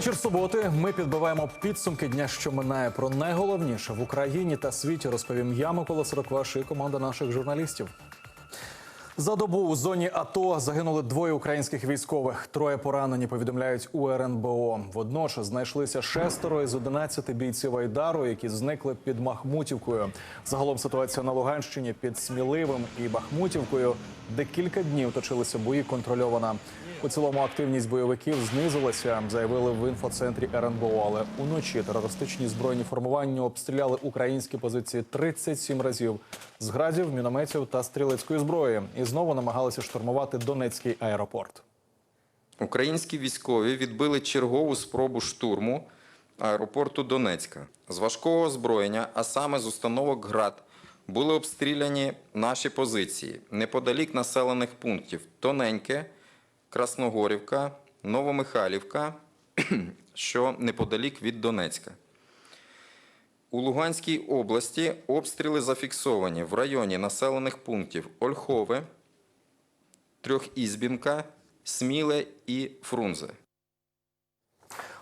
Вечір суботи. Ми підбиваємо підсумки дня, що минає про найголовніше в Україні та світі. Розповім я, Микола Сорокваш і команда наших журналістів. За добу у зоні АТО загинули двоє українських військових. Троє поранені повідомляють у РНБО. Водночас знайшлися шестеро із 11 бійців Айдару, які зникли під Махмутівкою. Загалом ситуація на Луганщині під Сміливим і Бахмутівкою, де кілька днів точилися бої, контрольована. У цілому активність бойовиків знизилася, заявили в інфоцентрі РНБО. Але уночі терористичні збройні формування обстріляли українські позиції 37 разів з градів, мінометів та стрілецької зброї і знову намагалися штурмувати Донецький аеропорт. Українські військові відбили чергову спробу штурму аеропорту Донецька. З важкого озброєння, а саме з установок ГРАД, були обстріляні наші позиції неподалік населених пунктів Тоненьке, Красногорівка, Новомихайлівка, що неподалік від Донецька. У Луганській області обстріли зафіксовані в районі населених пунктів Ольхове, Трьохізбінка, Сміле і Фрунзе.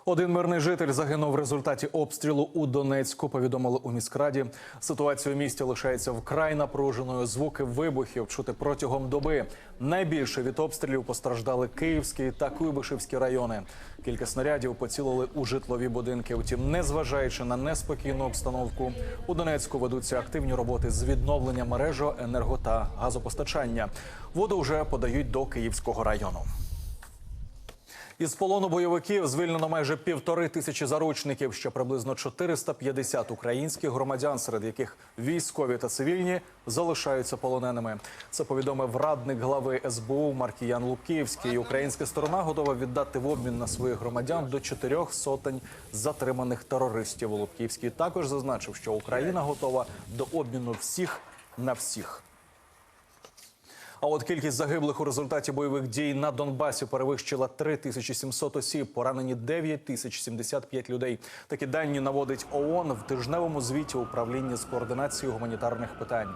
Один мирний житель загинув в результаті обстрілу у Донецьку. Повідомили у міськраді. Ситуація у місті лишається вкрай напруженою. Звуки вибухів чути протягом доби. Найбільше від обстрілів постраждали Київський та Куйбишевські райони. Кілька снарядів поцілили у житлові будинки. Втім, незважаючи на неспокійну обстановку, у Донецьку ведуться активні роботи з відновлення мережо, енерго та газопостачання. Воду вже подають до Київського району. Із полону бойовиків звільнено майже півтори тисячі заручників, ще приблизно 450 українських громадян, серед яких військові та цивільні залишаються полоненими. Це повідомив радник глави СБУ Маркіян Лубківський. Українська сторона готова віддати в обмін на своїх громадян до чотирьох сотень затриманих терористів. Лубківський також зазначив, що Україна готова до обміну всіх на всіх. А от кількість загиблих у результаті бойових дій на Донбасі перевищила 3700 осіб, поранені 9075 людей. Такі дані наводить ООН в тижневому звіті управління з координації гуманітарних питань.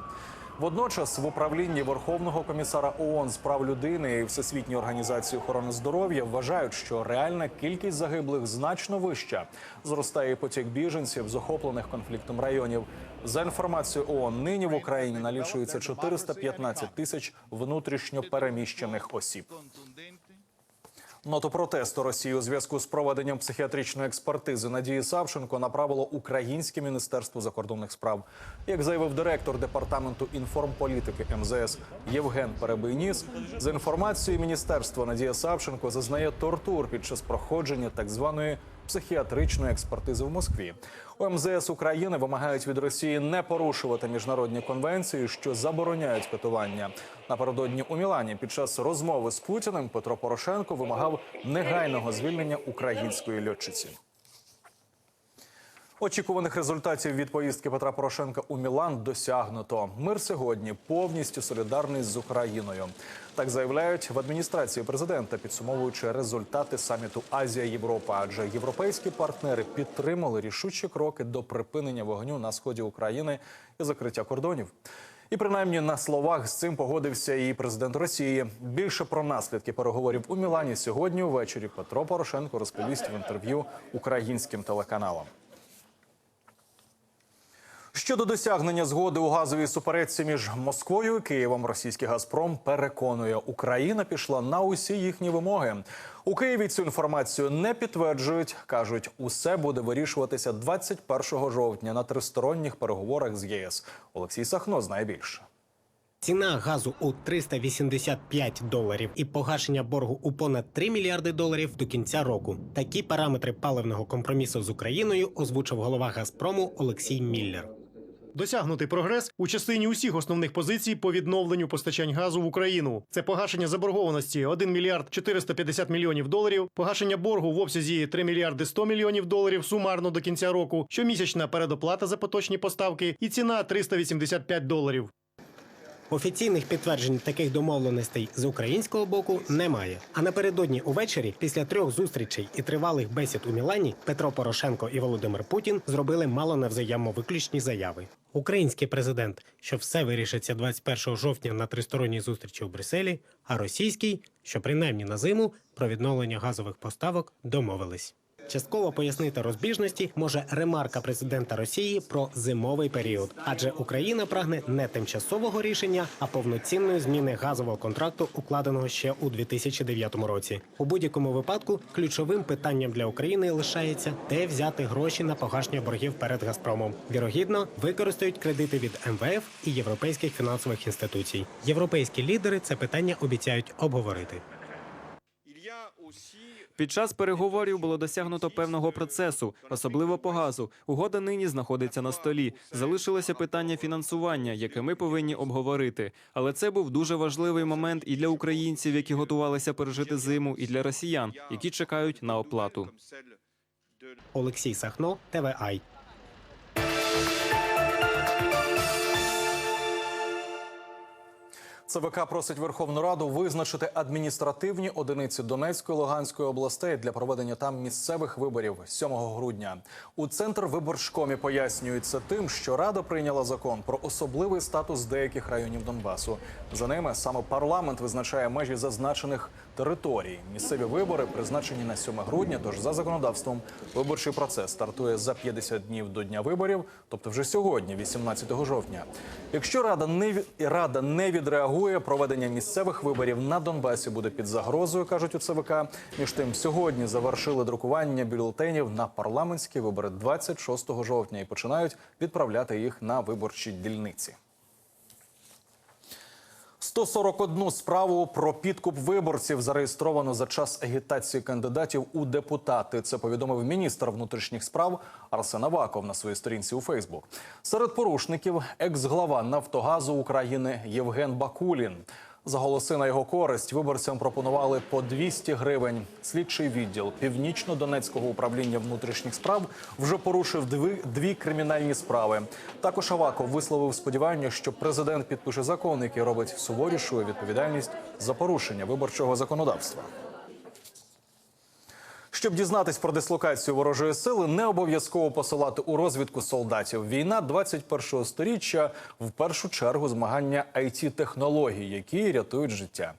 Водночас в управлінні Верховного комісара ООН з прав людини і Всесвітньої організації охорони здоров'я вважають, що реальна кількість загиблих значно вища. Зростає потік біженців з охоплених конфліктом районів. За інформацією ООН, нині в Україні налічується 415 тисяч внутрішньо переміщених осіб. Ноту протесту Росії у зв'язку з проведенням психіатричної експертизи Надії Савченко направило Українське міністерство закордонних справ. Як заявив директор департаменту інформполітики МЗС Євген Перебийніс, за інформацією міністерства Надія Савченко зазнає тортур під час проходження так званої психіатричної експертизи в Москві. У МЗС України вимагають від Росії не порушувати міжнародні конвенції, що забороняють катування. Напередодні у Мілані під час розмови з Путіним Петро Порошенко вимагав негайного звільнення української льотчиці. Очікуваних результатів від поїздки Петра Порошенка у Мілан досягнуто. Мир сьогодні повністю солідарний з Україною. Так заявляють в адміністрації президента, підсумовуючи результати саміту Азія Європа. Адже європейські партнери підтримали рішучі кроки до припинення вогню на сході України і закриття кордонів. І принаймні на словах з цим погодився і президент Росії. Більше про наслідки переговорів у Мілані сьогодні увечері Петро Порошенко розповість в інтерв'ю українським телеканалам. Щодо досягнення згоди у газовій суперечці між Москвою і Києвом, російський Газпром переконує, Україна пішла на усі їхні вимоги. У Києві цю інформацію не підтверджують. кажуть, усе буде вирішуватися 21 жовтня на тристоронніх переговорах з ЄС. Олексій Сахно знає більше. Ціна газу у 385 доларів і погашення боргу у понад 3 мільярди доларів до кінця року. Такі параметри паливного компромісу з Україною озвучив голова Газпрому Олексій Міллер. Досягнутий прогрес у частині усіх основних позицій по відновленню постачань газу в Україну. Це погашення заборгованості 1 мільярд 450 мільйонів доларів, погашення боргу в обсязі 3 мільярди 100 мільйонів доларів сумарно до кінця року, щомісячна передоплата за поточні поставки і ціна 385 доларів. Офіційних підтверджень таких домовленостей з українського боку немає. А напередодні увечері, після трьох зустрічей і тривалих бесід у Мілані, Петро Порошенко і Володимир Путін зробили мало невзаємовиключні заяви. Український президент, що все вирішиться 21 жовтня на тристоронній зустрічі у Брюсселі, а російський, що принаймні на зиму про відновлення газових поставок домовились. Частково пояснити розбіжності може ремарка президента Росії про зимовий період, адже Україна прагне не тимчасового рішення, а повноцінної зміни газового контракту, укладеного ще у 2009 році. У будь-якому випадку ключовим питанням для України лишається, де взяти гроші на погашення боргів перед Газпромом. Вірогідно, використають кредити від МВФ і європейських фінансових інституцій. Європейські лідери це питання обіцяють обговорити. Під час переговорів було досягнуто певного процесу, особливо по газу. Угода нині знаходиться на столі. Залишилося питання фінансування, яке ми повинні обговорити. Але це був дуже важливий момент і для українців, які готувалися пережити зиму, і для росіян, які чекають на оплату. Олексій Сахно, ТВАЙ. ЦВК просить Верховну Раду визначити адміністративні одиниці Донецької Луганської областей для проведення там місцевих виборів 7 грудня. У центр виборчкомі пояснюється тим, що Рада прийняла закон про особливий статус деяких районів Донбасу. За ними саме парламент визначає межі зазначених територій. Місцеві вибори призначені на 7 грудня. Тож за законодавством виборчий процес стартує за 50 днів до дня виборів, тобто вже сьогодні, 18 жовтня. Якщо рада не рада не відреагує, проведення місцевих виборів на Донбасі буде під загрозою, кажуть у ЦВК. Між тим, сьогодні завершили друкування бюлетенів на парламентські вибори 26 жовтня і починають відправляти їх на виборчі дільниці. 141 справу про підкуп виборців зареєстровано за час агітації кандидатів у депутати. Це повідомив міністр внутрішніх справ Арсен Аваков на своїй сторінці у Фейсбук. Серед порушників екс-глава Нафтогазу України Євген Бакулін. За голоси на його користь виборцям пропонували по 200 гривень. Слідчий відділ Північно-Донецького управління внутрішніх справ вже порушив дві, дві кримінальні справи. Також Аваков висловив сподівання, що президент підпише закон, який робить суворішою відповідальність за порушення виборчого законодавства. Щоб дізнатись про дислокацію ворожої сили, не обов'язково посилати у розвідку солдатів. Війна 21-го сторіччя в першу чергу змагання it технологій які рятують життя.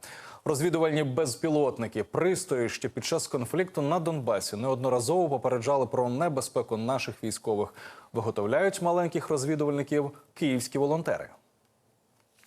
Розвідувальні безпілотники, пристрої, що під час конфлікту на Донбасі неодноразово попереджали про небезпеку наших військових. Виготовляють маленьких розвідувальників київські волонтери.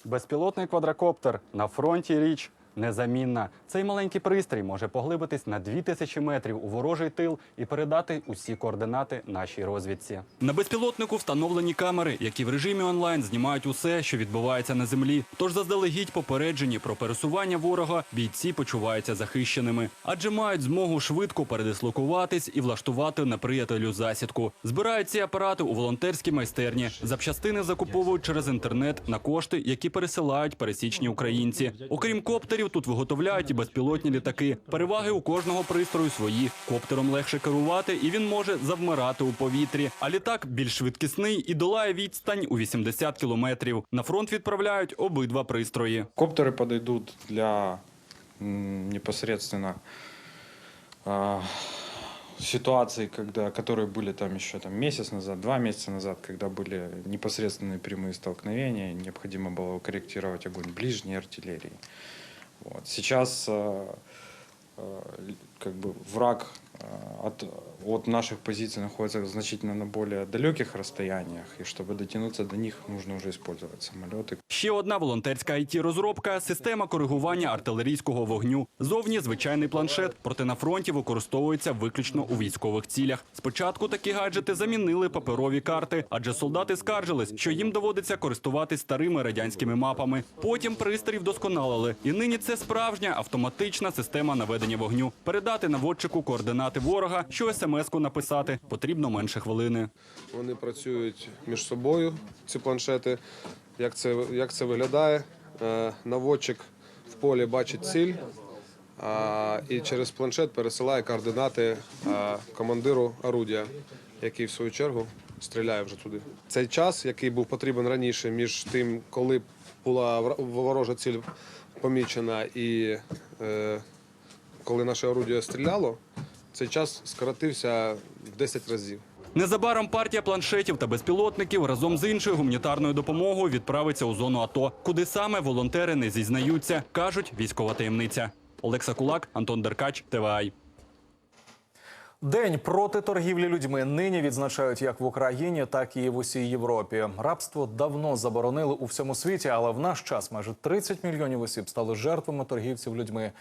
Безпілотний квадрокоптер на фронті річ незамінна. Цей маленький пристрій може поглибитись на 2000 метрів у ворожий тил і передати усі координати нашій розвідці. На безпілотнику встановлені камери, які в режимі онлайн знімають усе, що відбувається на землі. Тож заздалегідь попереджені про пересування ворога, бійці почуваються захищеними, адже мають змогу швидко передислокуватись і влаштувати неприятелю засідку. Збирають ці апарати у волонтерській майстерні. Запчастини закуповують через інтернет на кошти, які пересилають пересічні українці. Окрім коптерів, тут виготовляють і безпілотні літаки. Переваги у кожного пристрою свої. Коптером легше керувати, і він може завмирати у повітрі. А літак більш швидкісний і долає відстань у 80 кілометрів. На фронт відправляють обидва пристрої. Коптеры подойдут для м, непосредственно а, ситуаций, когда, которые были там еще там, месяц назад, два месяца назад, когда были непосредственные прямые столкновения, необходимо было корректировать огонь ближней артиллерии. Вот. Сейчас э, э, как бы враг от, от наших позиций находится значительно на более далеких расстояниях, и чтобы дотянуться до них, нужно уже использовать самолеты, Ще одна волонтерська it розробка система коригування артилерійського вогню. Зовні звичайний планшет, проте на фронті використовується виключно у військових цілях. Спочатку такі гаджети замінили паперові карти, адже солдати скаржились, що їм доводиться користуватись старими радянськими мапами. Потім пристрій вдосконалили, і нині це справжня автоматична система наведення вогню. Передати наводчику координати ворога, що смс-ку написати потрібно менше хвилини. Вони працюють між собою, ці планшети. Як це, як це виглядає? Е, Наводчик в полі бачить ціль а, і через планшет пересилає координати а, командиру орудія, який в свою чергу стріляє вже туди. Цей час, який був потрібен раніше, між тим, коли була ворожа ціль помічена і е, коли наше орудіє стріляло, цей час скоротився в 10 разів. Незабаром партія планшетів та безпілотників разом з іншою гуманітарною допомогою відправиться у зону АТО, куди саме волонтери не зізнаються, кажуть військова таємниця. Олекса Кулак, Антон Деркач, ТВАЙ. День проти торгівлі людьми нині відзначають як в Україні, так і в усій Європі. Рабство давно заборонили у всьому світі, але в наш час майже 30 мільйонів осіб стали жертвами торгівців людьми.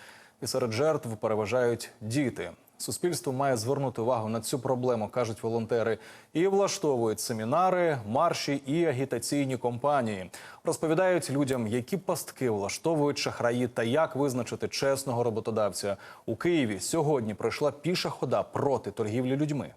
І серед жертв переважають діти. Суспільство має звернути увагу на цю проблему, кажуть волонтери, і влаштовують семінари, марші і агітаційні компанії. Розповідають людям, які пастки влаштовують шахраї та як визначити чесного роботодавця. У Києві сьогодні пройшла піша хода проти торгівлі людьми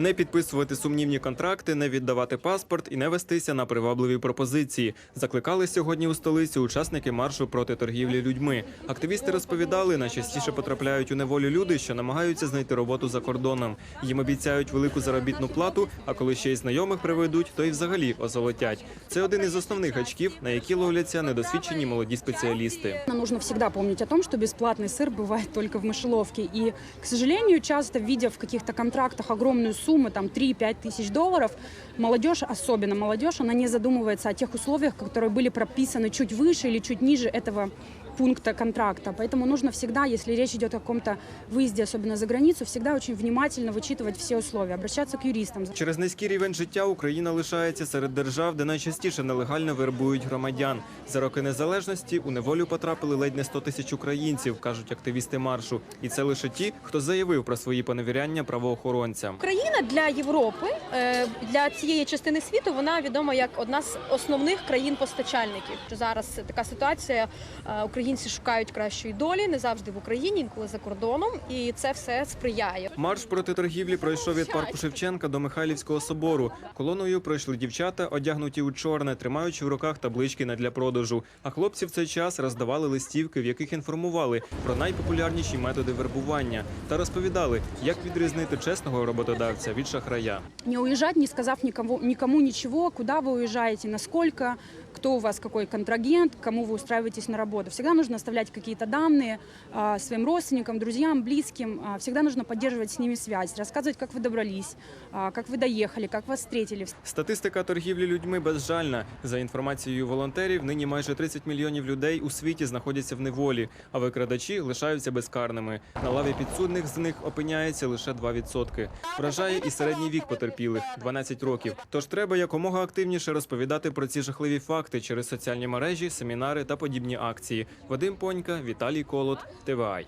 Не підписувати сумнівні контракти, не віддавати паспорт і не вестися на привабливі пропозиції. Закликали сьогодні у столиці учасники маршу проти торгівлі людьми. Активісти розповідали, найчастіше потрапляють у неволю люди, що намагаються знайти роботу за кордоном. Їм обіцяють велику заробітну плату. А коли ще й знайомих приведуть, то й взагалі озолотять. Це один із основних очків, на які ловляться недосвідчені молоді спеціалісти. Нам нужно всегда помнить о том, что бесплатный сыр бывает только в мышеловке. И, к сожалению, часто, видя в каких-то контрактах огромную сумму, там 3-5 тысяч долларов, молодежь, особенно молодежь, она не задумывается о тех условиях, которые были прописаны чуть выше или чуть ниже этого пункта контракта. Поэтому нужно всегда, если речь идет о каком-то выезде, особенно за границу, всегда очень внимательно вычитывать все условия, обращаться к юристам. Через низький рівень життя Україна лишається серед держав, де найчастіше нелегально вербують громадян. За роки незалежності у неволю потрапили ледь не 100 тисяч українців, кажуть активісти маршу. І це лише ті, хто заявив про свої поневіряння правоохоронцям. Україна для Європи, е, для цієї частини світу, вона відома як одна з основних країн-постачальників. Що зараз така ситуація, е, українці шукають кращої долі, не завжди в Україні, інколи за кордоном, і це все сприяє. Марш проти торгівлі пройшов від парку Шевченка до Михайлівського собору. Колоною пройшли дівчата, одягнуті у чорне, тримаючи в руках таблички не для продажу. А хлопці в цей час роздавали листівки, в яких інформували про найпопулярніші методи вербування та розповідали, як відрізнити чесного роботодавця від шахрая. Не уезжать, не сказав никому, никому ничего, куда вы уезжаете, насколько, кто у вас какой контрагент, кому вы устраиваетесь на работу. Всегда нужно оставлять какие-то данные а, своим родственникам, друзьям, близким. А, всегда нужно поддерживать с ними связь, рассказывать, как вы добрались, а, как вы доехали, как вас встретили. Статистика торгівлі людьми безжальна. За інформацією волонтерів, нині майже 30 мільйонів людей у світі знаходяться в неволі, а викрадачі лишаються безкарними. На лаві підсудних з них опиняється лише 2%. Вражає і середній вік потерпілих 12 років. Тож треба якомога активніше розповідати про ці жахливі факти через соціальні мережі, семінари та подібні акції. Вадим Понька, Віталій Колот, ТВАЙ.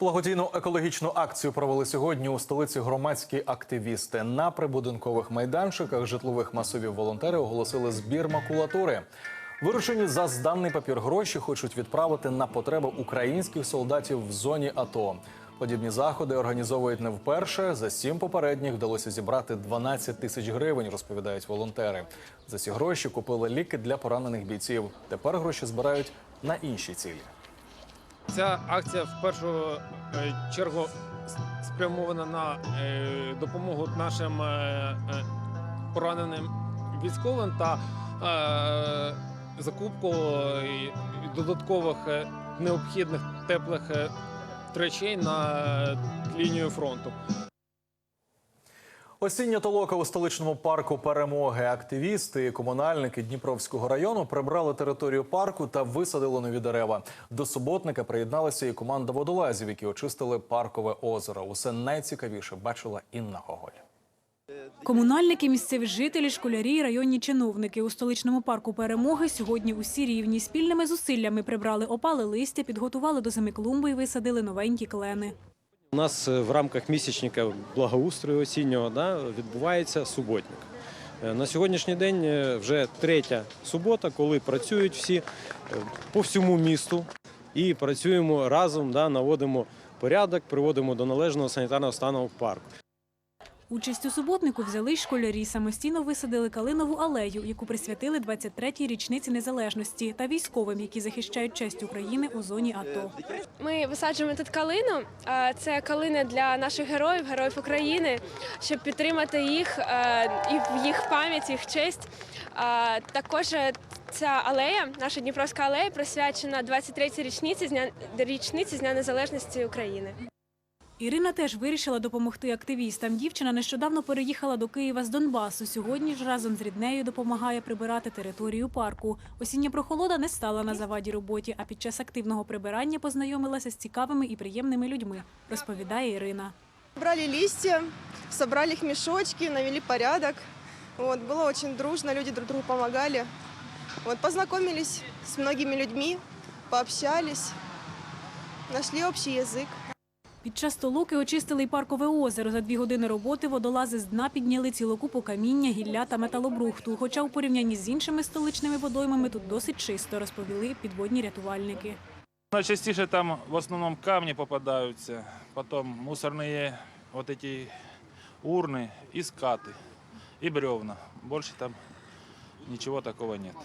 Благодійну екологічну акцію провели сьогодні у столиці громадські активісти. На прибудинкових майданчиках житлових масивів волонтери оголосили збір макулатури. Виручені за зданий папір гроші хочуть відправити на потреби українських солдатів в зоні АТО. Подібні заходи організовують не вперше. За сім попередніх вдалося зібрати 12 тисяч гривень, розповідають волонтери. За ці гроші купили ліки для поранених бійців. Тепер гроші збирають на інші цілі. Ця акція в першу е, чергу спрямована на е, допомогу нашим е, пораненим військовим та закупку додаткових необхідних теплих речей на е, лінію фронту. Осіння толока у столичному парку перемоги. Активісти і комунальники Дніпровського району прибрали територію парку та висадили нові дерева. До суботника приєдналася і команда водолазів, які очистили паркове озеро. Усе найцікавіше бачила Інна Гоголь. Комунальники, місцеві жителі, школярі, і районні чиновники у столичному парку перемоги сьогодні усі рівні спільними зусиллями прибрали опали листя, підготували до зими клумби і висадили новенькі клени. У нас е, в рамках місячника благоустрою осіннього да, відбувається суботник. Е, На сьогоднішній день е, вже третя субота, коли працюють всі по всьому місту і працюємо разом, да, наводимо порядок, приводимо до належного санітарного стану в парку. Участь у суботнику взяли й школярі. Самостійно висадили калинову алею, яку присвятили 23-й річниці незалежності та військовим, які захищають честь України у зоні АТО. Ми висаджуємо тут калину. Це калина для наших героїв, героїв України, щоб підтримати їх і в їх пам'ять, їх честь. Також е, ця алея, наша Дніпровська алея, присвячена 23-й річниці з дня річниці з дня незалежності України. Ірина теж вирішила допомогти активістам. Дівчина нещодавно переїхала до Києва з Донбасу. Сьогодні ж разом з ріднею допомагає прибирати територію парку. Осіння прохолода не стала на заваді роботі, а під час активного прибирання познайомилася з цікавими і приємними людьми, розповідає Ірина. Брали листья, собрали их в мешочки, навели порядок. Вот, было очень дружно, люди друг другу помогали. Вот, познакомились с многими людьми, пообщались, нашли общий язык. Під час толоки очистили й паркове озеро. За дві години роботи водолази з дна підняли цілу купу каміння, гілля та металобрухту. Хоча у порівнянні з іншими столичними водоймами тут досить чисто, розповіли підводні рятувальники. Найчастіше там в основному камні попадаються, потім мусорні вот эти урни і скати, і бревна. Більше там нічого такого нет.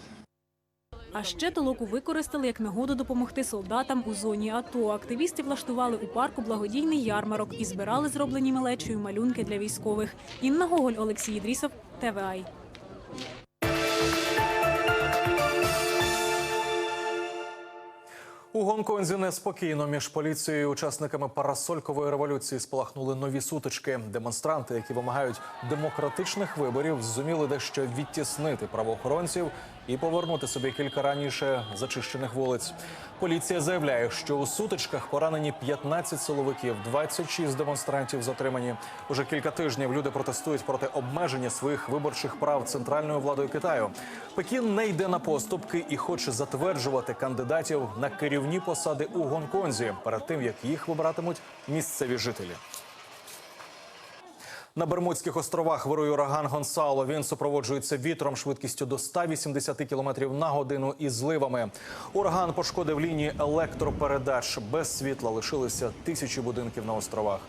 А ще толоку використали як нагоду допомогти солдатам у зоні АТО. Активісти влаштували у парку благодійний ярмарок і збирали зроблені малечою малюнки для військових. Інна Гоголь, Олексій Ідрісов, ТВАЙ. У Гонконзі неспокійно між поліцією і учасниками парасолькової революції спалахнули нові сутички. Демонстранти, які вимагають демократичних виборів, зуміли дещо відтіснити правоохоронців і повернути собі кілька раніше зачищених вулиць. Поліція заявляє, що у сутичках поранені 15 силовиків, 26 демонстрантів затримані. Уже кілька тижнів люди протестують проти обмеження своїх виборчих прав центральною владою Китаю. Пекін не йде на поступки і хоче затверджувати кандидатів на керівні посади у Гонконзі перед тим як їх вибиратимуть місцеві жителі. На Бермудських островах вирує ураган Гонсало. Він супроводжується вітром швидкістю до 180 км на годину і зливами. Ураган пошкодив лінії електропередач. Без світла лишилися тисячі будинків на островах.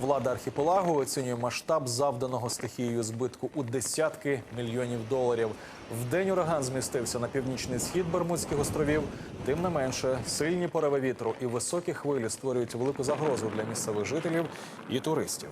Влада архіпелагу оцінює масштаб завданого стихією збитку у десятки мільйонів доларів. Вдень ураган змістився на північний схід Бермудських островів. Тим не менше, сильні пориви вітру і високі хвилі створюють велику загрозу для місцевих жителів і туристів.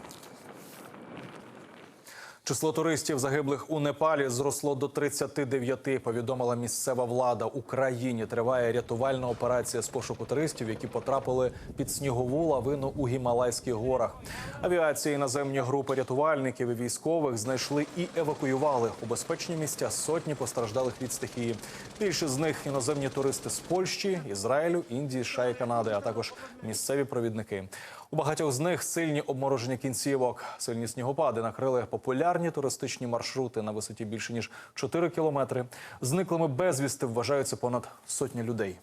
Число туристів загиблих у Непалі зросло до 39, повідомила місцева влада. У країні триває рятувальна операція з пошуку туристів, які потрапили під снігову лавину у Гімалайських горах. Авіації наземні групи рятувальників і військових знайшли і евакуювали у безпечні місця сотні постраждалих від стихії. Більшість з них іноземні туристи з Польщі, Ізраїлю, Індії, США і Канади, а також місцеві провідники. У багатьох з них сильні обмороження кінцівок. Сильні снігопади накрили популярні туристичні маршрути на висоті більше ніж 4 кілометри. Зниклими безвісти вважаються понад сотні людей.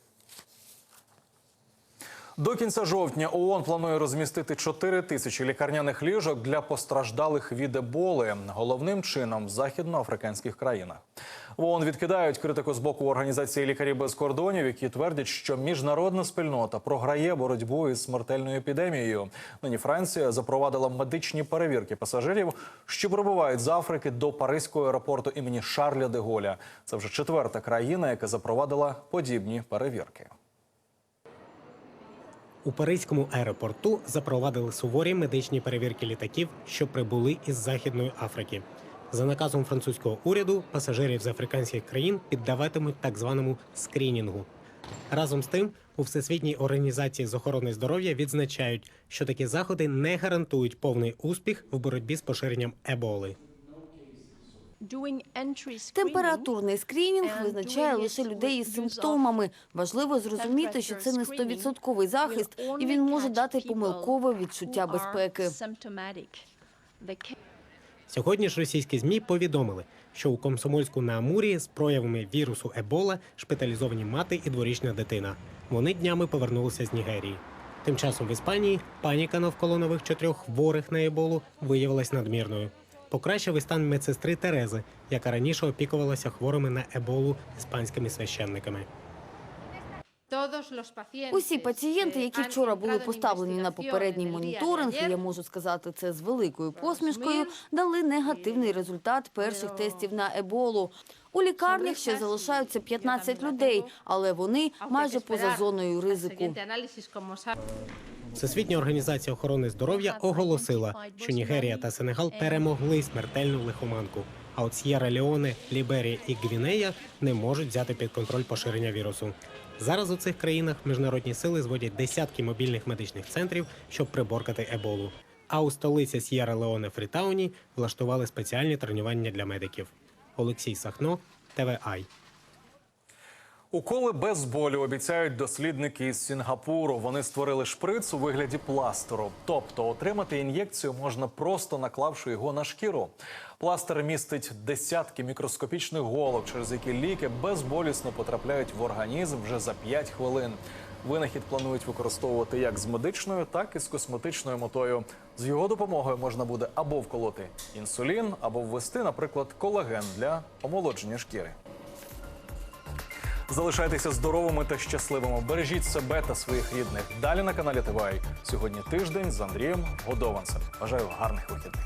До кінця жовтня ООН планує розмістити 4 тисячі лікарняних ліжок для постраждалих від еболи, головним чином в західноафриканських країнах. В ООН відкидають критику з боку організації лікарів без кордонів, які твердять, що міжнародна спільнота програє боротьбу із смертельною епідемією. Нині Франція запровадила медичні перевірки пасажирів, що прибувають з Африки до Паризького аеропорту імені Шарля де Голля. Це вже четверта країна, яка запровадила подібні перевірки. У Паризькому аеропорту запровадили суворі медичні перевірки літаків, що прибули із Західної Африки. За наказом французького уряду пасажирів з африканських країн піддаватимуть так званому скрінінгу. Разом з тим, у Всесвітній організації з охорони здоров'я відзначають, що такі заходи не гарантують повний успіх в боротьбі з поширенням еболи. Температурний скринінг визначає лише людей із симптомами. Важливо зрозуміти, що це не стовідсотковий захист, і він може дати помилкове відчуття безпеки. Сьогодні ж російські змі повідомили, що у Комсомольську на Амурі з проявами вірусу Ебола шпиталізовані мати і дворічна дитина. Вони днями повернулися з Нігерії. Тим часом в Іспанії паніка навколо нових чотирьох хворих на еболу виявилась надмірною. Покращив і стан медсестри Терези, яка раніше опікувалася хворими на еболу іспанськими священниками. Усі пацієнти, які вчора були поставлені на попередній моніторинг, і я можу сказати це з великою посмішкою, дали негативний результат перших тестів на еболу. У лікарнях ще залишаються 15 людей, але вони майже поза зоною ризику. Всесвітня організація охорони здоров'я оголосила, що Нігерія та Сенегал перемогли смертельну лихоманку. А от С'єра Леоне, Ліберія і Гвінея не можуть взяти під контроль поширення вірусу. Зараз у цих країнах міжнародні сили зводять десятки мобільних медичних центрів, щоб приборкати еболу. А у столиці С'єра Леоне Фрітауні влаштували спеціальні тренування для медиків. Олексій Сахно, ТВАЙ. Уколи без болю обіцяють дослідники із Сінгапуру. Вони створили шприц у вигляді пластеру. Тобто отримати ін'єкцію можна просто наклавши його на шкіру. Пластир містить десятки мікроскопічних голок, через які ліки безболісно потрапляють в організм вже за 5 хвилин. Винахід планують використовувати як з медичною, так і з косметичною метою. З його допомогою можна буде або вколоти інсулін, або ввести, наприклад, колаген для омолодження шкіри. Залишайтеся здоровими та щасливими. Бережіть себе та своїх рідних. Далі на каналі ТВАЙ. Сьогодні тиждень з Андрієм Годованцем. Бажаю гарних вихідних.